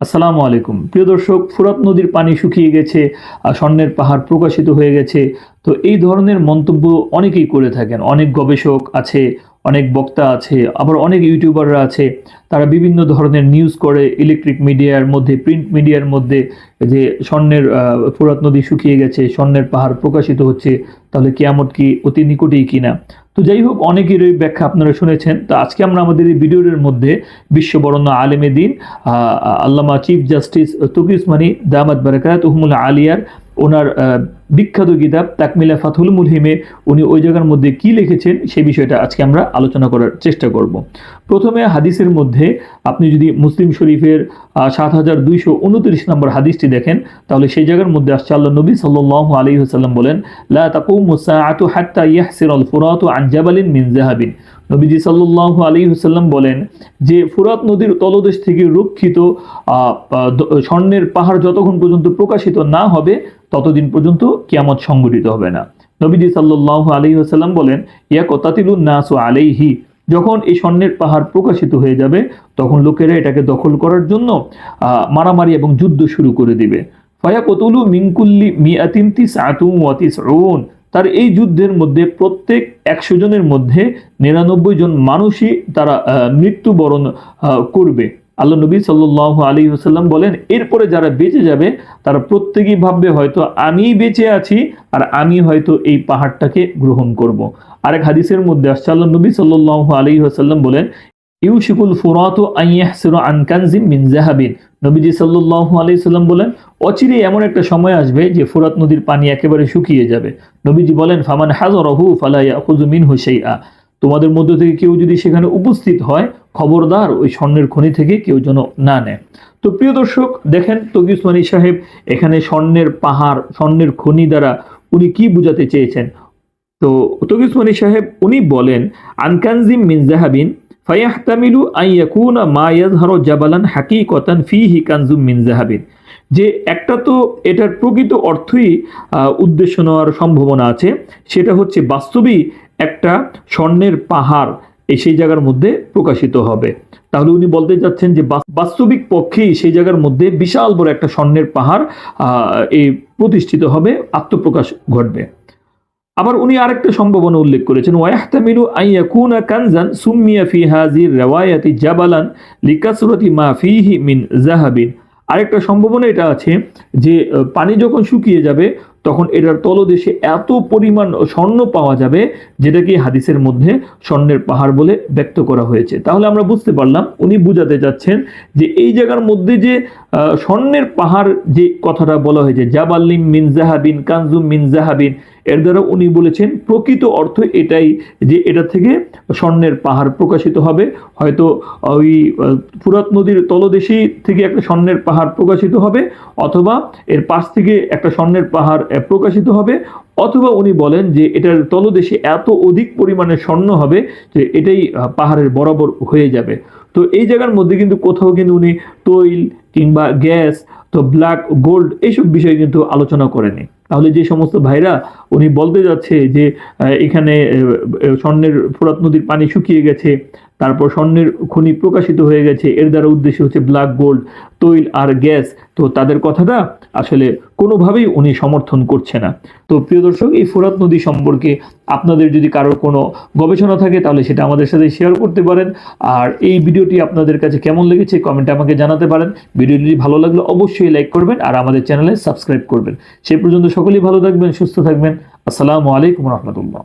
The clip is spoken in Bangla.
আসসালামু আলাইকুম। প্রিয় দর্শক, ফুরাত নদীর পানি শুকিয়ে গেছে, আর স্বর্ণের পাহাড় প্রকাশিত হয়ে গেছে। তো এই ধরনের মন্তব্য অনেকেই করে থাকেন। অনেক গবেষক আছে অনেক বক্তা আছে, আবার অনেক ইউটিউবাররা আছে, তারা বিভিন্ন ধরনের নিউজ করে ইলেকট্রিক মিডিয়ার মধ্যে প্রিন্ট মিডিয়ার মধ্যে, যে স্বর্ণের ফুরাত নদী শুকিয়ে গেছে, স্বর্ণের পাহাড় প্রকাশিত হচ্ছে, তাহলে কেয়ামত কি অতি নিকটেই কিনা? তো যাই হোক, অনেকের এই ব্যাখ্যা আপনারা শুনেছেন, তো আজকে আমরা আমাদের এই ভিডিওর মধ্যে বিশ্ববরণ্য আলেমে দিন আল্লামা চিফ জাস্টিস তকি উসমানী, দামাত বারাকাত, উহমুল আলিয়ার ওনার বিখ্যাত কিতাব তাকমিলা ফাথুল মুলহিমে, উনি ওই জায়গার মধ্যে কি লিখেছেন সেই বিষয়টা আজকে আমরা আলোচনা করার চেষ্টা করব। প্রথমে হাদিসের মধ্যে আপনি যদি মুসলিম শরীফের সাত হাজার দুইশো উনত্রিশ নম্বর হাদিসটি দেখেন, তাহলে সেই জায়গার মধ্যে আসছে আল্লাহ নবী সাল্লাহ আলী হাসাল্লাম বলেন, লা তাকুম মুসাআতু হাত্তা ইয়াহসির আল ফুরাতু আন জাবালিন মিন জাহাবিন নবীজি সাল্লাহ আলী হুসাল্লাম বলেন যে ফুরাত নদীর তলদেশ থেকে রক্ষিত স্বর্ণের পাহাড় যতক্ষণ পর্যন্ত প্রকাশিত না হবে, ততদিন পর্যন্ত কিয়ামত সংঘটিত হবে না। নবীজি সাল্লাহ আলী হাসাল্লাম বলেন ইয়া কতাতিলুন নাসু আলাইহি, যখন এই স্বর্ণের পাহাড় প্রকাশিত হয়ে যাবে, তখন লোকেরা এটাকে দখল করার জন্য মারামারি এবং যুদ্ধ শুরু করে দিবে। ফায়া কতলু মিনকুল্লি মিয়াতিন তিস আতুম ওয়াতিস তার এই যুদ্ধের মধ্যে প্রত্যেক একশো জনের মধ্যে নিরানব্বই জন মানুষই তারা মৃত্যুবরণ করবে আল্লাহ নবী সাল্লাহ আলী হুসাল্লাম বলেন, এরপরে যারা বেঁচে যাবে, তারা প্রত্যেকেই ভাববে হয়তো আমিই বেঁচে আছি আর আমি হয়তো এই পাহাড়টাকে গ্রহণ করব। আরেক হাদিসের মধ্যে আসছে, আল্লাহ নবী সাল্লাহ আলী হুসাল্লাম বলেন ইউশিকুল ফুরাত আইয়াহসিরু আন কানজিম মিন জাহাবিন নবীজি সাল্লাল্লাহু আলাইহি সাল্লাম বলেন, অচিরে এমন একটা সময় আসবে যে ফুরাত নদীর পানি একেবারে শুকিয়ে যাবে। নবীজি বলেন, ফামান হাযরাহু ফালা ইয়াখুযু মিনহু শাইআ। তোমাদের মধ্য থেকে কেউ যদি সেখানে উপস্থিত হয়, খবরদার ওই স্বর্ণের খনি থেকে কেউ যেন না নেয়। তো প্রিয় দর্শক, দেখেন তকি উসমানী সাহেব এখানে স্বর্ণের পাহাড়, স্বর্ণের খনি দ্বারা উনি কি বুঝাতে চেয়েছেন? তো তকি উসমানী সাহেব, উনি বলেন আনকানজিম মিন জাহাবিন ফায়াহতামিলু আন ইয়াকুনা মা ইয়াজহারু জাবালান হাকিকাতান ফীহি কানজুম মিন জাহাবিন যে একটা তো এটার প্রকৃত অর্থই উদ্দেশ্য নেওয়ার সম্ভাবনা আছে, সেটা হচ্ছে বাস্তবিক একটা স্বর্ণের পাহাড় সেই জায়গার মধ্যে প্রকাশিত হবে। তাহলে উনি বলতে যাচ্ছেন যে বাস্তবিক পক্ষেই সেই জায়গার মধ্যে বিশাল বড় একটা স্বর্ণের পাহাড় এই প্রতিষ্ঠিত হবে, আত্মপ্রকাশ ঘটবে। আবার উনি আরেকটা সম্ভাবনা উল্লেখ করেছেন, ওয়াহতামিলু আন ইয়াকুনা কানজান সুম্মিয়া ফি হাযির রাওয়ায়াতি জাবালান লিকাসরাতি মা ফিহি মিন জাহাবিন আরেকটা সম্ভাবনা এটা আছে যে পানি যখন শুকিয়ে যাবে, তখন এটার তলদেশে এত পরিমাণ স্বর্ণ পাওয়া যাবে যেটাকে হাদিসের মধ্যে স্বর্ণের পাহাড় বলে ব্যক্ত করা হয়েছে। তাহলে আমরা বুঝতে পারলাম, উনি বুঝাতে যাচ্ছেন যে, এই জায়গার মধ্যে যে স্বর্ণের পাহাড় যে কথাটা বলা হয়েছে জাবাল্লিম মিন জাহাবিন কানজুম মিন জাহাবিন এর দ্বারা উনি বলেছেন, প্রকৃত অর্থ এটাই যে এটা থেকে স্বর্ণের পাহাড় প্রকাশিত হবে। হয়তো ওই ফুরাত নদীর তলদেশে থেকে একটা স্বর্ণের পাহাড় প্রকাশিত হবে, অথবা এর পাশ থেকে একটা স্বর্ণের পাহাড় প্রকাশিত হবে, অথবা উনি বলেন যে এটার তলদেশে এত অধিক পরিমাণে স্বর্ণ হবে যে এটাই পাহাড়ের বরাবর হয়ে যাবে। তো এই জায়গার মধ্যে কিন্তু কোথাও কিন্তু উনি তৈল কিংবা গ্যাস, তো ব্ল্যাক গোল্ড এইসব বিষয়ে কিন্তু আলোচনা করেনি তাহলে যে সমস্ত ভাইরা উনি বলতে যাচ্ছে যে এখানে স্বর্ণের ফুরাত নদীর পানি শুকিয়ে গেছে, তারপর স্বর্ণের খনি প্রকাশিত হয়ে গেছে, এর দ্বারা উদ্দেশ্য হচ্ছে ব্ল্যাক গোল্ড, তৈল আর গ্যাস। তো তাদের কথাটা আসলে কোনোভাবেই উনি সমর্থন করছে না। তো প্রিয় দর্শক, এই ফোরাত নদী সম্পর্কে আপনাদের যদি কারোর কোনো গবেষণা থাকে, তাহলে সেটা আমাদের সাথে শেয়ার করতে পারেন। আর এই ভিডিওটি আপনাদের কাছে কেমন লেগেছে কমেন্টে আমাকে জানাতে পারেন। ভিডিওটি ভালো লাগলে, অবশ্যই লাইক করবেন আর আমাদের চ্যানেলে সাবস্ক্রাইব করবেন। সেই পর্যন্ত সকলেই ভালো থাকবেন, সুস্থ থাকবেন। আসসালামু আলাইকুম রহমতুল্লাহ।